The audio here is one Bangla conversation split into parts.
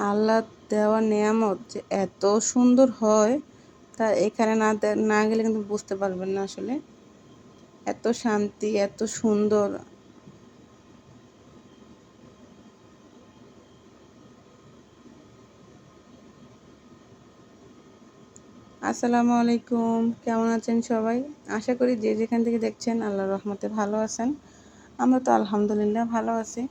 আল্লাহ দেওয়া নিয়ামত যে এত সুন্দর হয়, তা এখানে না না গেলে কিন্তু বুঝতে পারবেন না আসলে। এত শান্তি, এত সুন্দর। আসসালামু আলাইকুম, কেমন আছেন সবাই? আশা করি যে যেখান থেকে দেখছেন আল্লাহ রহমতে ভালো আছেন। আমরা তো আলহামদুলিল্লাহ ভালো আছি।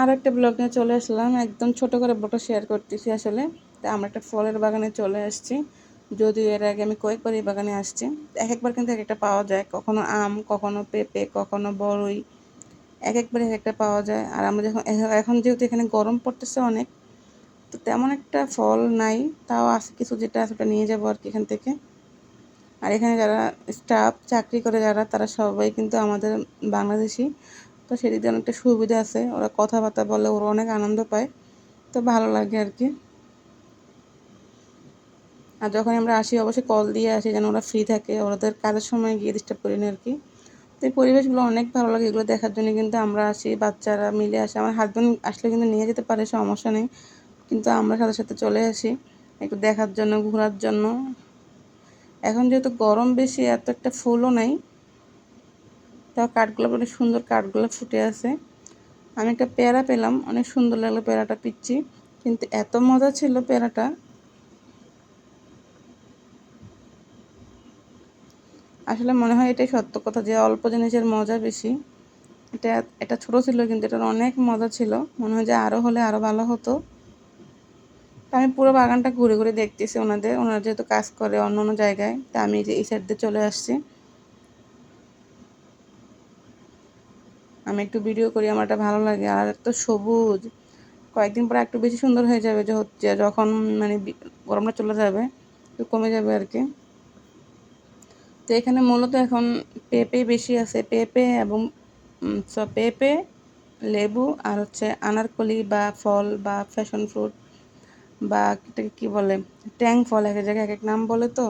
আর একটা ব্লগ নিয়ে চলে আসলাম। একদম ছোট করে ব্লগটা শেয়ার করতেছি আসলে। তা আমরা একটা ফলের বাগানে চলে আসছি। যদিও এর আগে আমি কয়েকবার এই বাগানে আসছি। এক একবার কিন্তু এক একটা পাওয়া যায়। কখনো আম, কখনো পেঁপে, কখনো বড়ই এক একবার এক একটা পাওয়া যায়। আর আমরা যখন এখন যেহেতু এখানে গরম পড়তেছে অনেক, তো তেমন একটা ফল নাই। তাও আছে কিছু যেটা আছে ওটা নিয়ে যাব আর কি এখান থেকে। আর এখানে যারা স্টাফ চাকরি করে যারা, তারা সবাই কিন্তু আমাদের বাংলাদেশি। তো সেদিক অনেকটা সুবিধা আছে। ওরা কথাবার্তা বলে, ওরা অনেক আনন্দ পায়। তো ভালো লাগে আর কি। আর যখন আমরা আসি, অবশ্যই কল দিয়ে আসি যেন ওরা ফ্রি থাকে, ওদের কাজের সময় গিয়ে ডিস্টার্ব করি না আর কি। তো এই পরিবেশগুলো অনেক ভালো লাগে, এগুলো দেখার জন্য কিন্তু আমরা আসি, বাচ্চারা মিলে আসি। আমার হাজব্যান্ড আসলে কিন্তু নিয়ে যেতে পারে, সমস্যা নেই। কিন্তু আমরা সাথে সাথে চলে আসি, একটু দেখার জন্য, ঘোরার জন্য। এখন যেহেতু গরম বেশি, এত একটা ফুলও নাই। তাও কাঠগুলো অনেক সুন্দর কাঠগুলো ফুটে আছে। আমি একটা পেয়ারা পেলাম, অনেক সুন্দর লাগল পেয়ারাটা পিচ্ছি। কিন্তু এত মজা ছিল পেয়ারাটা। আসলে মনে হয় এটাই সত্য কথা যে অল্প জিনিসের মজা বেশি। এটা এটা ছোটো ছিল কিন্তু এটার অনেক মজা ছিল। মনে হয় যে আরও হলে আরও ভালো হতো। আমি পুরো বাগানটা ঘুরে ঘুরে দেখতেছি ওনাদের। ওনারা যেহেতু কাজ করে অন্য অন্য জায়গায়, তা আমি যে এই সাইড দিয়ে চলে আসছি। আমি একটু ভিডিও করি, আমার এটা ভালো লাগে। আর এত সবুজ। কয়েকদিন পরে একটু বেশি সুন্দর হয়ে যাবে যে যখন মানে গরমটা চলে যাবে, একটু কমে যাবে আর কি। তো এখানে মূলত এখন পেঁপে বেশি আছে। পেঁপে এবং পেঁপে, লেবু আর হচ্ছে আনারকলি বা ফল বা ফ্যাশন ফ্রুট বা এটাকে কী বলে? ট্যাং ফল, এক জায়গায় এক এক নাম বলে তো,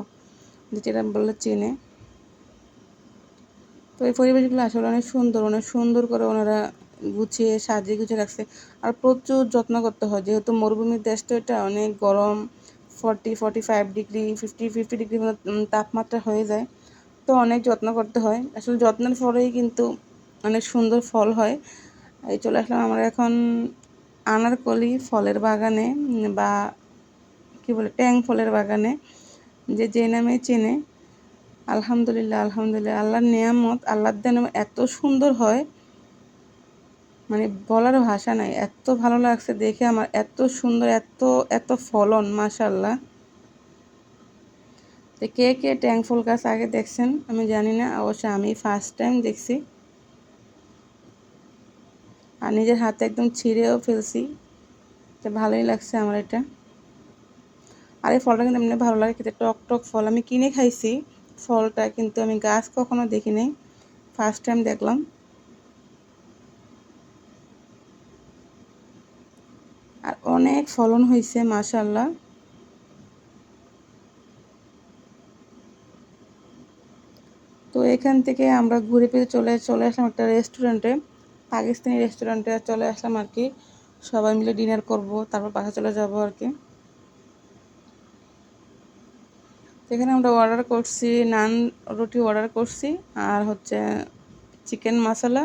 যেটা বললে চেনে। তো এই পরিবেশগুলো আসলে অনেক সুন্দর অনেক সুন্দর করে ওনারা গুছিয়ে সাজিয়ে গুছিয়ে রাখছে। আর প্রচুর যত্ন করতে হয়। যেহেতু মরুভূমির দেশ তো এটা, অনেক গরম forty forty five degree fifty fifty degree তাপমাত্রা হয়ে যায়। তো অনেক যত্ন করতে হয়। আসলে যত্নের ফলেই কিন্তু অনেক সুন্দর ফল হয়। এই চলে আসলাম আমরা এখন আনারকলি ফলের বাগানে, বা কি বলে, ট্যাং ফলের বাগানে, যে যে নামে চেনে। আলহামদুলিল্লাহ আলহামদুলিল্লাহ। আল্লাহর নিয়ামত, আল্লাহর দেন এত সুন্দর হয়। মানে বলার ভাষা নাই। এত ভালো লাগছে দেখে আমার, এত সুন্দর, এত এত ফলন মাশাল্লাহ তো কে কে ট্যাং ফুল গাছ আগে দেখছেন? আমি জানি না, অবশ্য আমি ফার্স্ট টাইম দেখছি। আর নিজের হাতে একদম ছিঁড়েও ফেলছি। তো ভালোই লাগছে আমার এটা। আর এই ফলটা কিন্তু এমনি ভালো লাগে, খেতে টক টক ফল। আমি কিনে খাইছি। ফলটা কিন্তু আমি গাছ কখনো দেখি নাই ফার্স্ট টাইম দেখলাম। আর অনেক ফলন হয়েছে মাশাল্লাহ তো এখান থেকে আমরা ঘুরে ফিরে চলে চলে আসলাম একটা রেস্টুরেন্টে পাকিস্তানি রেস্টুরেন্টে চলে আসলাম আর কি। সবাই মিলে ডিনার করব, তারপর বাসা চলে যাব আর কি। সেখানে আমরা অর্ডার করছি, নান রুটি অর্ডার করছি, আর হচ্ছে চিকেন মশলা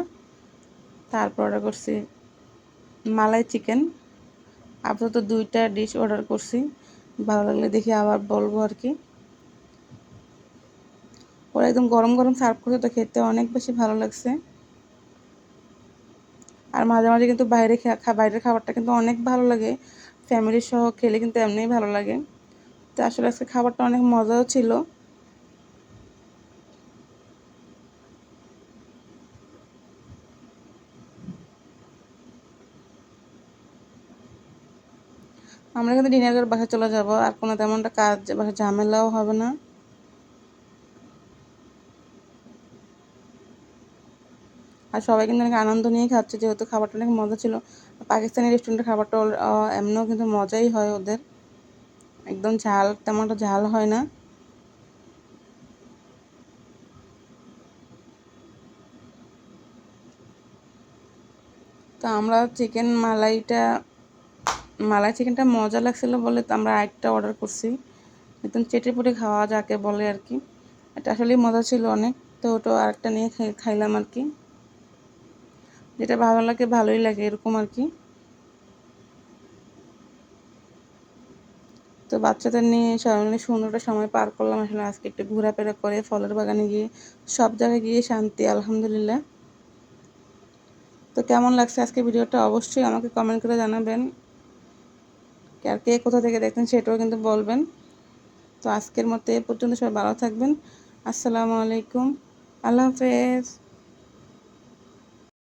তারপর অর্ডার করছি মালাই চিকেন আপাতত দুইটা ডিশ অর্ডার করছি, ভালো লাগলে দেখি আবার বলব আর কি। ওরা একদম গরম গরম সার্ভ করছে, তো খেতে অনেক বেশি ভালো লাগছে। আর মাঝে মাঝে কিন্তু বাইরে বাইরের খাবারটা কিন্তু অনেক ভালো লাগে। ফ্যামিলি সহ খেলে কিন্তু এমনিই ভালো লাগে। তো আসলে আজকে খাবারটা অনেক মজাও ছিল। আমরা কিন্তু ডিনার করে বাসায় চলে যাব, আর কোনো তেমনটা কাজ, বাসায় ঝামেলাও হবে না। আর সবাই কিন্তু অনেক আনন্দ নিয়ে খাচ্ছে, যেহেতু খাবারটা অনেক মজা ছিল। পাকিস্তানি রেস্টুরেন্টের খাবারটা এমনিও কিন্তু মজাই হয় ওদের। একদম ঝাল, তেমন একটা ঝাল হয় না। তো আমরা চিকেন মালাইটা, মালাই চিকেনটা মজা লাগছিল বলে তো আমরা আরেকটা অর্ডার করছি। একদম চেটে পুটে খাওয়া যাকে বলে আর কি। এটা আসলেই মজা ছিল অনেক। তো ওটা আরেকটা নিয়ে খাইলাম আর কি। যেটা ভালো লাগে ভালোই লাগে এরকম আর কি। তো বাচ্চাদের নিয়ে সবাই সুন্দরটা সময় পার করলাম। আসলে আজকে একটু ঘোরাফেরা করে ফলের বাগানে গিয়ে সব জায়গায় গিয়ে শান্তি, আলহামদুলিল্লাহ। তো কেমন লাগছে আজকে ভিডিওটা? অবশ্যই আমাকে কমেন্ট করে জানাবেন। আর কে কোথা থেকে দেখছেন সেটাও কিন্তু বলবেন। তো আজকের মতো এ পর্যন্ত সবাই ভালো থাকবেন। আসসালামু আলাইকুম। আল্লাহ হাফেজ।